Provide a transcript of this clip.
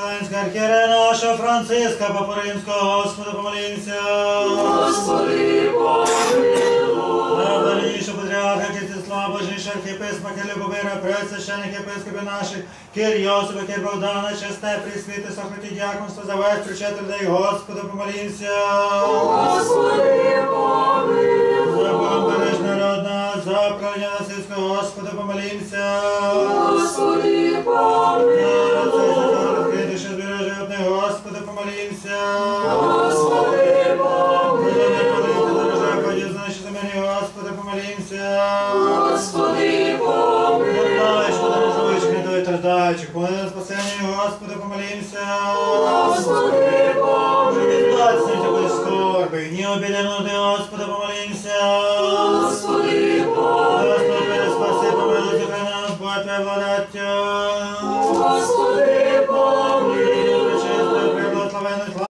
Вселенська архієрея наша Франциска, Папа Римського, Господа помолімся. Господи, помилуй. Найблаженнішого патріарха, Кістислава, Божніша, архієпископа, Любомира, пресвященик єпископи наших, Кир Йосипа, Кир Богдана, чесне, присвіти, сохраті дяконство, за весь причет людей, Господа помолімся. Господи, помилуй. За Богом береж народна, за правління насильського, Господа помолімся. Господи, Господи, помолимся. Господи, помилуй. Значити мені, Господи, помолімся. Господи, помилуй. Знаєш, подорожуєш, не дой траждаючи. Помилуй спасені, Господи, помолімся. Господи, помилуй. Відплацніть тебе скорби, ні обідемо ти, Господи, помолімся. Господи, помилуй. Господи, спаси, помилуй, тебе нас, Бо Твоя благодаття. Господи,